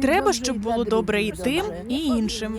Треба, щоб було добре і тим, і іншим.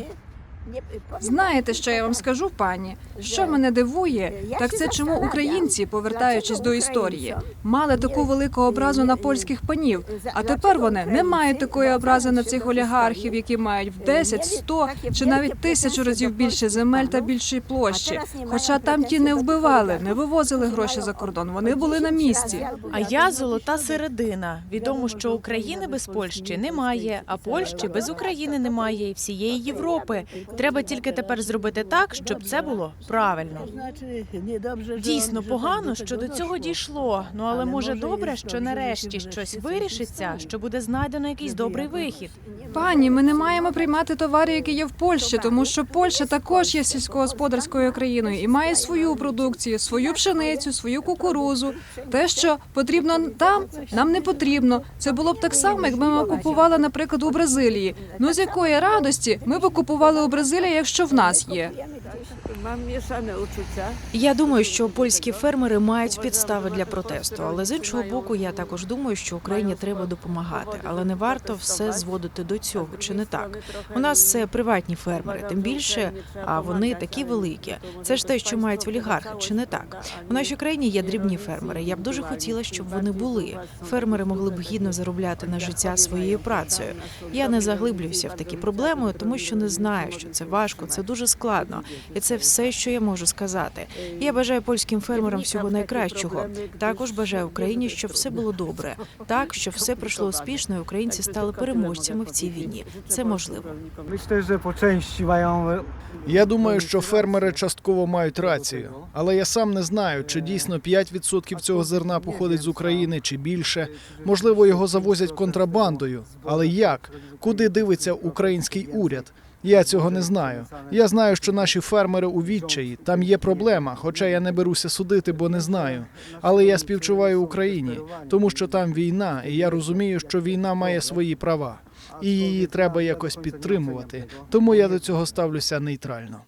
Знаєте, що я вам скажу, пані? Що мене дивує, так це чому українці, повертаючись до історії, мали таку велику образу на польських панів, а тепер вони не мають такої образи на цих олігархів, які мають в 10, 100 чи навіть тисячу разів більше земель та більшої площі. Хоча там ті не вбивали, не вивозили гроші за кордон, вони були на місці. А я золота середина. Відомо, що України без Польщі немає, а Польщі без України немає і всієї Європи. Треба тільки тепер зробити так, щоб це було правильно. Дійсно погано, що до цього дійшло. Ну але може добре, що нарешті щось вирішиться, що буде знайдено якийсь добрий вихід. Пані, ми не маємо приймати товари, які є в Польщі, тому що Польща також є сільськогосподарською країною і має свою продукцію, свою пшеницю, свою кукурузу. Те, що потрібно там, нам не потрібно. Це було б так само, якби ми купували, наприклад, у Бразилії. Ну з якої радості ми б купували у Бразилії, якщо в нас є. Я думаю, що польські фермери мають підстави для протесту, але з іншого боку, я також думаю, що Україні треба допомагати, але не варто все зводити до цього, чи не так? У нас це приватні фермери, тим більше, а вони такі великі. Це ж те, що мають олігархи, чи не так? У нашій країні є дрібні фермери. Я б дуже хотіла, щоб вони були. Фермери могли б гідно заробляти на життя своєю працею. Я не заглиблююся в такі проблеми, тому що не знаю, що це важко, це дуже складно, і це все, що я можу сказати. Я бажаю польським фермерам всього найкращого. Також бажаю Україні, щоб все було добре, так щоб все пройшло успішно, і українці стали переможцями в цій війні. Це можливо. Я думаю, що фермери частково мають рацію, але я сам не знаю, чи дійсно 5% цього зерна походить з України чи більше. Можливо, його завозять контрабандою. Але як? Куди дивиться український уряд? Я цього не знаю. Я знаю, що наші фермери у відчаї. Там є проблема, хоча я не беруся судити, бо не знаю. Але я співчуваю Україні, тому що там війна, і я розумію, що війна має свої права, і її треба якось підтримувати. Тому я до цього ставлюся нейтрально.